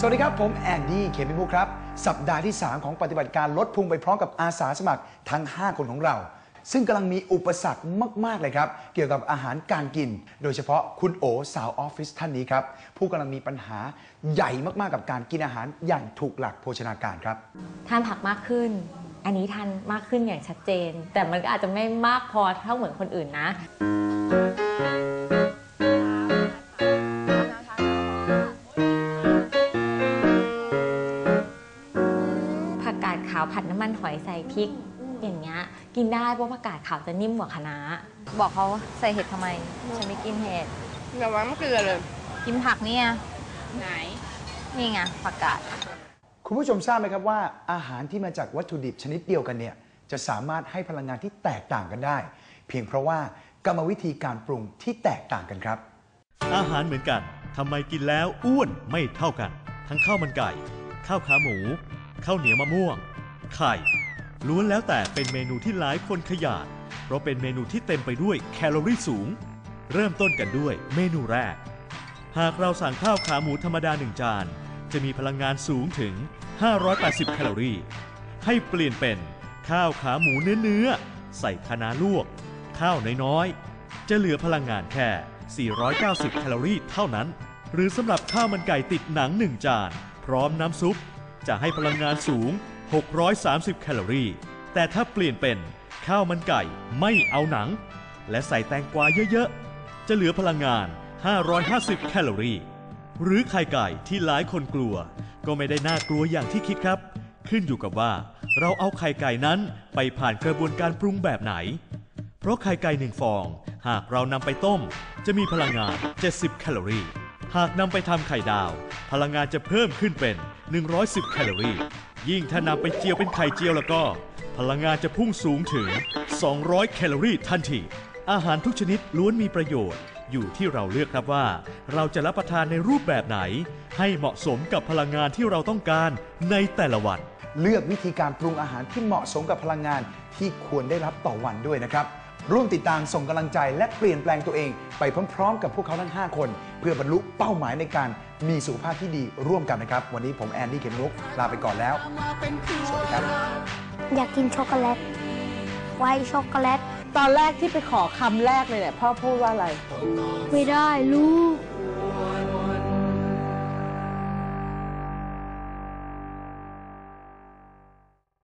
สวัสดีครับ ผมแอนดี้เขมิมุกครับ สัปดาห์ที่ 3 ของปฏิบัติการลดพุงไปพร้อมกับอาสาสมัครทั้ง 5 คนของเรา ซึ่งกำลังมีอุปสรรคมาก ๆ เลยครับ เกี่ยวกับอาหารการกิน โดยเฉพาะคุณโอสาวออฟฟิศท่านนี้ครับ ผู้กำลังมีปัญหาใหญ่มาก ๆ กับการกินอาหารอย่างถูกหลักโภชนาการครับ ทานผักมากขึ้น อันนี้ทานมากขึ้นอย่างชัดเจน แต่มันก็อาจจะไม่มากพอเท่าเหมือนคนอื่นนะ ผัดน้ำมันหอยใส่พริก อย่างเงี้ยกินได้เพราะผักกาดขาวจะนิ่มกว่าคะน้าบอกเขาใส่เห็ดทำไมฉันไม่กินเห็ดอย่าวางมะเกลือเลย กินผักเนี่ยไหนนี่ไงผักกาดคุณผู้ชมทราบไหมครับว่าอาหารที่มาจากวัตถุดิบชนิดเดียวกันเนี่ยจะสามารถให้พลังงานที่แตกต่างกันได้ เพียงเพราะว่ากรรมวิธีการปรุงที่แตกต่างกันครับ อาหารเหมือนกันทำไมกินแล้วอ้วนไม่เท่ากัน ทั้งข้าวมันไก่ ข้าวขาหมู ข้าวเหนียวมะม่วง ไข่ ล้วนแล้วแต่เป็นเมนูที่หลายคนขยาด เพราะเป็นเมนูที่เต็มไปด้วยแคลอรี่สูง เริ่มต้นกันด้วยเมนูแรก หากเราสั่งข้าวขาหมูธรรมดาหนึ่งจาน จะมีพลังงานสูงถึง 580 แคลอรี่ ให้เปลี่ยนเป็นข้าวขาหมูเนื้อเนื้อๆใส่คะน้าลวก ข้าวน้อยๆ จะเหลือพลังงานแค่ 490 แคลอรี่เท่านั้น หรือสำหรับข้าวมันไก่ติดหนังหนึ่งจาน พร้อมน้ำซุป จะให้พลังงานสูง 630 แคลอรี่ แต่ถ้าเปลี่ยนเป็นข้าวมันไก่ไม่เอาหนัง และใส่แตงกวาเยอะๆ จะเหลือพลังงาน 550 แคลอรี่ หรือไข่ไก่ที่หลายคนกลัว ก็ไม่ได้น่ากลัวอย่างที่คิดครับ ขึ้นอยู่กับว่า เราเอาไข่ไก่นั้นไปผ่านกระบวนการปรุงแบบไหน เพราะไข่ไก่หนึ่งฟอง หากเรานำไปต้ม จะมีพลังงาน 70 แคลอรี่ หากนำไปทำไข่ดาว พลังงานจะเพิ่มขึ้นเป็น 110 แคลอรี่ ยิ่งถ้านำไปเจียวเป็นไข่เจียวแล้วก็ พลังงานจะพุ่งสูงถึง 200 แคลอรี่ทันที อาหารทุกชนิดล้วนมีประโยชน์ อยู่ที่เราเลือกครับว่า เราจะรับประทานในรูปแบบไหน ให้เหมาะสมกับพลังงานที่เราต้องการในแต่ละวัน เลือกวิธีการปรุงอาหารที่เหมาะสมกับพลังงานที่ควรได้รับต่อวันด้วยนะครับ ร่วมติดตามส่งกำลังใจและเปลี่ยนแปลงตัวเอง ไปพร้อมๆ กับพวกเขาทั้ง 5 คน เพื่อบรรลุเป้าหมายในการมีสุขภาพที่ดีร่วมกันนะครับ วันนี้ผมแอนดี้เข็มลุกลาไปก่อนแล้ว สวัสดีครับ อยากกินช็อกโกแลต ไวท์ช็อกโกแลต ตอนแรกที่ไปขอคำแรกเลยเนี่ยพ่อพูดว่าอะไร ไม่ได้ลูก